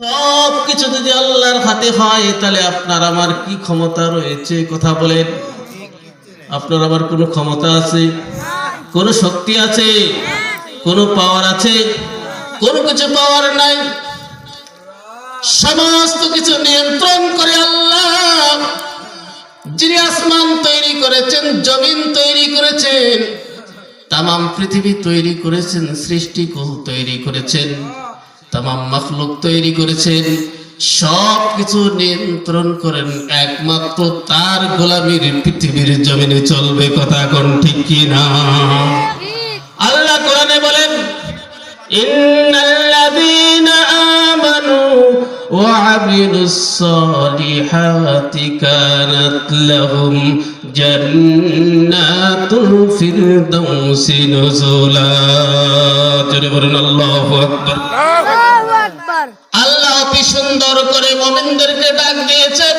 সব কিছু যদি আল্লাহর হাতে হয়, তাহলে আপনার আমার কি ক্ষমতা রয়েছে? কথা বলেন। আপনার আমার কোনো ক্ষমতা আছে? কোনো শক্তি আছে? কোনো পাওয়ার আছে? কোনো কিছু পাওয়ার নাই। সমস্ত কিছু নিয়ন্ত্রণ করে আল্লাহ, যিনি আসমান তৈরি করেছেন, জমিন তৈরি করেছেন, তামাম পৃথিবী তৈরি করেছেন সৃষ্টিকুল তৈরি করেছেন। তামাম মখলুক তৈরি করেছেন। সব কিছু নিয়ন্ত্রণ করেন একমাত্র তার গোলামীর পৃথিবীর জমিনে চলবে কথা কোন ঠিক কি না? আল্লাহ কোরআনে বলেন ওয়া আল্লাহু অতি সুন্দর করে মোমিনদেরকে ডাক দিয়েছেন।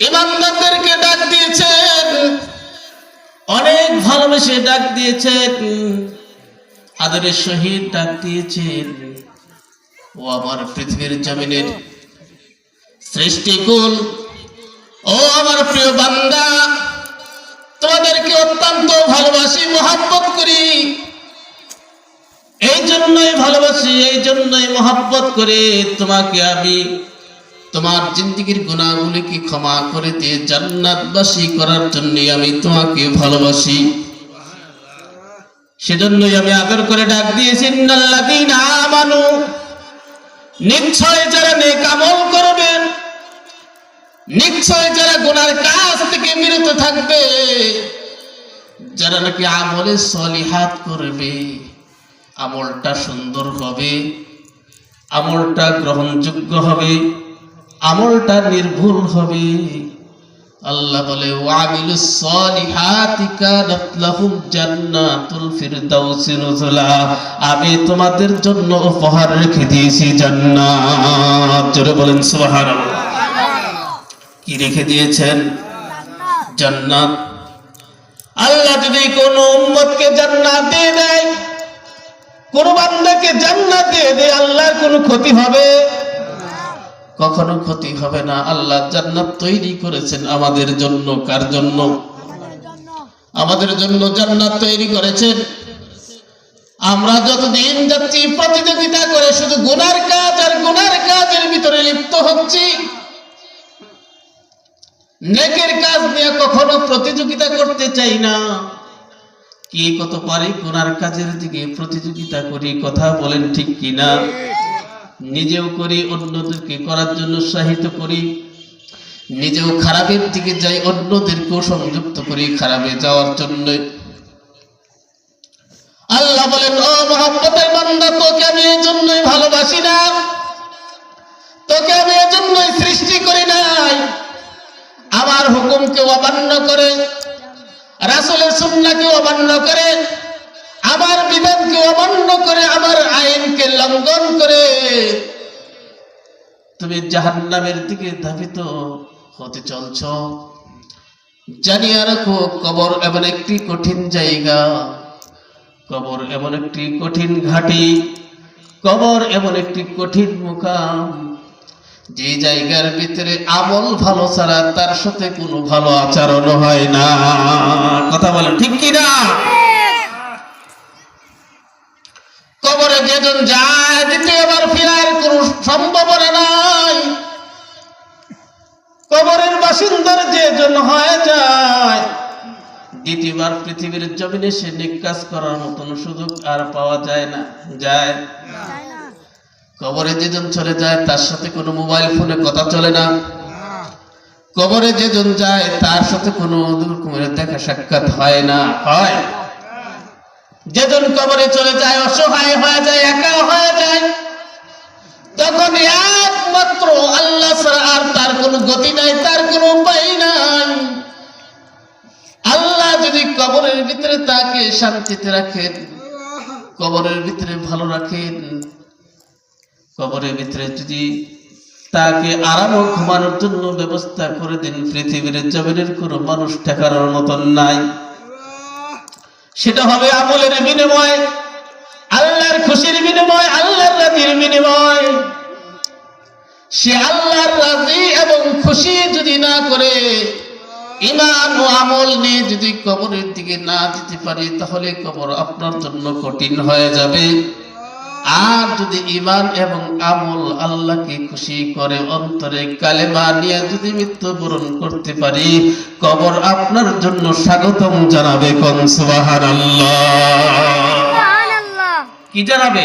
ইমানদারদেরকে ডাক দিয়েছেন। অনেক ভালোবেসে ডাক দিয়েছেন। আদরের শহীদ ডাক দিয়েছেন। ও আমার পৃথিবীর জমিনের সৃষ্টিকুল। ও আমার প্রিয় বান্দা, তোমাদেরকে অত্যন্ত ভালোবাসি, মহাব্বত করি। এই জন্যই ভালোবাসি, এই জন্যই মহাব্বত করে তোমাকে আমি তোমার জিন্দগির গুণাগুলিকে ক্ষমা করে দিয়ে জান্নাতবাসী করার জন্য আমি তোমাকে ভালোবাসি। সেজন্যই আমি আদর করে ডাক দিয়েছি নিশ্চয় যারা নেক আমল করবেন, নিশ্চয় যারা গুনার কাজ থেকে বিরত থাকবে, যারা নাকি আমলে সলিহাত করবে। আমলটা সুন্দর হবে, আমলটা গ্রহণযোগ্য হবে, আমলটা নির্ভুল হবে। আল্লাহ বলে আমি তোমাদের জন্য উপহার রেখে দিয়েছি জান্নাত। বলেন, সুবহানাল্লাহ। কি রেখে দিয়েছেন? জান্নাত। আল্লাহ যদি কোন উম্মতকে জান্নাত দিয়ে দেয় কোন বান্দাকে জান্নাত দিয়ে দেয় আল্লাহর কোনো ক্ষতি হবে? কখনো ক্ষতি হবে না। আল্লাহ জান্নাত তৈরি করেছেন আমাদের জন্য। কার জন্য? আমাদের জন্য জান্নাত তৈরি করেছেন। আমরা যতদিন যাচ্ছি, প্রতিযোগিতা করে শুধু গুনার কাজ আর গুনার কাজের ভিতরে লিপ্ত হচ্ছি। নেকের কাজ নিয়ে কখনো প্রতিযোগিতা করতে চাই না। কে কত পারে? গুনার কাজের দিকে প্রতিযোগিতা করি, কথা বলেন ঠিক কিনা? নিজেও করি, অন্যদেরকে করার জন্য উৎসাহিত করি। নিজেও খারাপের দিকে যাই, অন্যদেরকেও সংযুক্ত করি খারাপে যাওয়ার জন্য। আল্লাহ বলেন, ও মোহাম্মতের বান্দা, তোকে আমি এই জন্যই ভালোবাসি না। তোকে আমি এই জন্যই সৃষ্টি করি নাই। আমার হুকুমকে অমান্য করে রাসুলের সুন্নাকে অমান্য করে আমার বিধানকে অমান্য করে আমার আইনকে লঙ্ঘন করে। তুমি জাহান্নামের দিকে ধাবিত হতে চলছ। জানিয়া রাখো কবর এমন একটি কঠিন জায়গা। কবর এমন একটি কঠিন ঘাটি। কবর এমন একটি কঠিন মুকাম। যে জায়গার ভিতরে আমল ভালো ছাড়া তার সাথে কোনো ভালো আচরণ হয় না। কথা বলেন, ঠিক কি না কবরে যেজন যায়, দ্বিতীয়বার ফেরার কোনো সম্ভাবনা নাই। কবরের বাসিন্দার যেজন হয়ে যায়, দ্বিতীয়বার পৃথিবীর জমিনে সে নিকাশ করার মতন সুযোগ আর পাওয়া যায় না, যায় কবরে যেজন চলে যায়, তার সাথে কোনো মোবাইল ফোনে কথা চলে না। কবরে যেজন যায়, তার সাথে কোনো রকমের দেখা সাক্ষাৎ হয় না। হয়। যেজন কবরে চলে যায়, অসহায় হয়ে যায় একা হয়ে যায়। তখন একমাত্র আল্লাহ ছাড়া আর তার কোনো গতি নাই, তার কোনো উপায় নাই। আল্লাহ যদি কবরের ভিতরে তাকে শান্তিতে রাখেন, কবরের ভিতরে ভালো রাখেন কবরের ভিতরে যদি তাকে আরাম ঘুমানোর জন্য ব্যবস্থা করে দিন, পৃথিবীর জমিনের কোনো মানুষ ঠেকানোর মতন নাই। সেটা হবে আমলের বিনিময়, আল্লাহর খুশির বিনিময়, আল্লাহর রাজির বিনিময়। সে আল্লাহর রাজি এবং খুশি যদি না করে ইমান ও আমল নিয়ে যদি কবরের দিকে না যেতে পারে, তাহলে কবর আপনার জন্য কঠিন হয়ে যাবে। আর যদি ইমান এবং আমল আল্লাহকে খুশি করে অন্তরে কালেমা নিয়ে যদি মৃত্যুবরণ করতে পারি কবর আপনার জন্য স্বাগতম জানাবে কোন সুবহানাল্লাহ সুবহানাল্লাহ কি জানাবে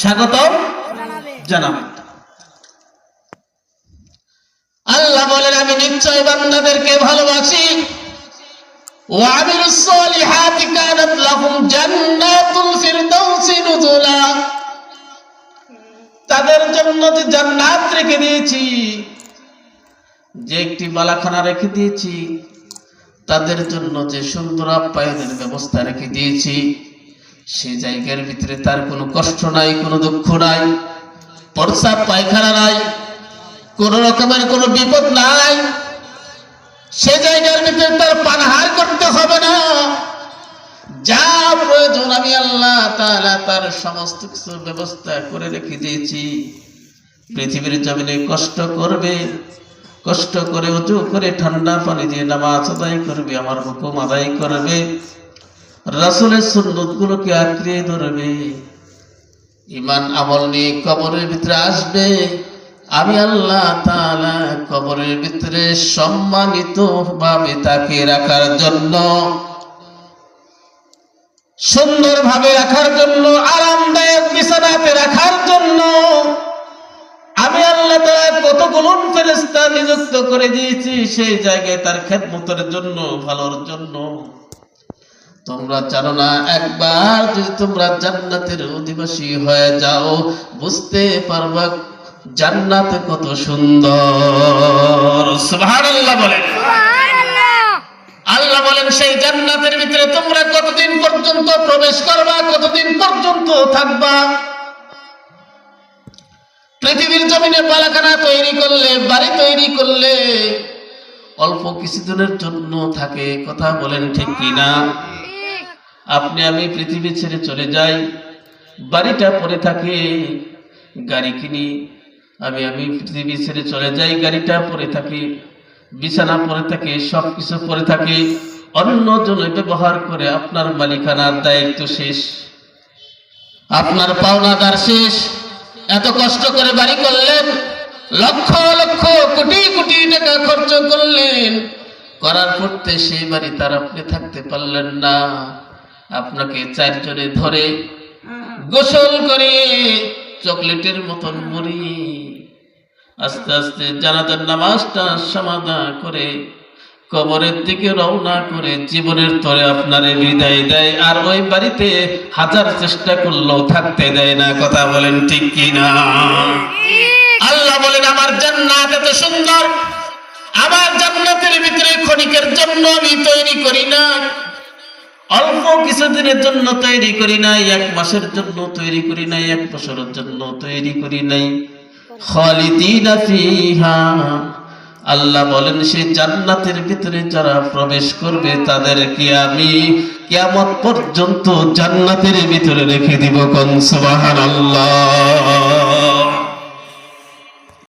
স্বাগতম জানাবে জানাবে আল্লাহ বলেন আমি নিশ্চয় বান্দাদেরকে ভালোবাসি وعملوا الصالحات كانت لهم جنات الفردوس নুজুলা। তাদের জন্য যে জান্নাত রেখে দিয়েছি, যে একটি মালাখানা রেখে দিয়েছি, তাদের জন্য যে সুন্দর আপ্যায়নের ব্যবস্থা রেখে দিয়েছি, সে জায়গার ভিতরে তার কোনো কষ্ট নাই, কোনো দুঃখ নাই পরসা পায়খানা নাই, কোন রকমের কোনো বিপদ নাই। সে জায়গার ভিতরে তার পানহার করতে হবে না। যা প্রয়োজন আমি আল্লাহ তাআলা তার সমস্ত কিছুর ব্যবস্থা করে রেখে দিয়েছি। পৃথিবীর জমিনে কষ্ট করবে, কষ্ট করে উঁচু করে ঠান্ডা পানি দিয়ে নামাজ আদায় করবে, আমার হুকুম আদায় করবে। রাসুলের সুন্নত গুলোকে আঁকড়ে ধরবে। ইমান আমল নিয়ে কবরের ভিতরে আসবে। আমি আল্লাহ তাআলা কবরের ভিতরে সম্মানিত ভাবে তাকে রাখার জন্য সুন্দরভাবে রাখার জন্য আরামদায়ক বিছানাতে রাখার জন্য আমি আল্লাহ তাআলা কতগুলো ফেরেশতা নিযুক্ত করে দিয়েছি সেই জায়গায় তার খেদমতের জন্য ভালোর জন্য। তোমরা জানো না একবার যদি তোমরা জান্নাতের অধিবাসী হয়ে যাও বুঝতে পারবা জান্নাত কত সুন্দর। সুবহানাল্লাহ বলেন। আল্লাহ বলেন সেই জান্নাতের ভিতরে তোমরা কতদিন পর্যন্ত প্রবেশ করবা? কতদিন পর্যন্ত থাকবা? পৃথিবীর জমিনে পালাখানা তৈরি করলে, বাড়ি তৈরি করলে অল্প কিছুদিনের জন্য থাকে, কথা বলেন ঠিক কিনা? আপনি, আমি পৃথিবী ছেড়ে চলে যাই, বাড়িটা পড়ে থাকে, গাড়ি কিনি, আমি আমি পৃথিবী ছেড়ে চলে যাই, গাড়িটা পড়ে থাকে, বিছানা পড়ে থাকে সব কিছু পড়ে থাকে। অন্য জনে ব্যবহার করে আপনার মালিকানার দায়িত্ব শেষ। আপনার পাওনাদার শেষ। এত কষ্ট করে বাড়ি করলেন। লক্ষ লক্ষ কোটি কোটি টাকা খরচ করলেন। করার করতে সেই বাড়ি তার আপনি থাকতে পারলেন না। আপনাকে চারজনে ধরে গোসল করে চকলেটের মতন মুড়ি, আস্তে আস্তে জানাজার নামাজটা সমাধা করে কবরের দিকে রওনা করে জীবনের তরে আপনারে বিদায় দেয়, আর ওই বাড়িতে হাজার চেষ্টা করলেও থাকতে দেয় না। কথা বলেন ঠিক কি না আল্লাহ বলেন, আমার জান্নাত এত সুন্দর, আমার জান্নাতের ভিতরে ক্ষণিকের জন্য আমি তৈরি করি না। অল্প কিছুদিনের জন্য তৈরি করি নাই এক মাসের জন্য তৈরি করি নাই এক বছরের জন্য তৈরি করি নাই। খালিদিনা ফিহা আল্লাহ বলেন, সেই জান্নাতের ভিতরে যারা প্রবেশ করবে, তাদেরকে আমি কিয়ামত পর্যন্ত জান্নাতের ভিতরে রেখে দিব কোন সুবহানাল্লাহ।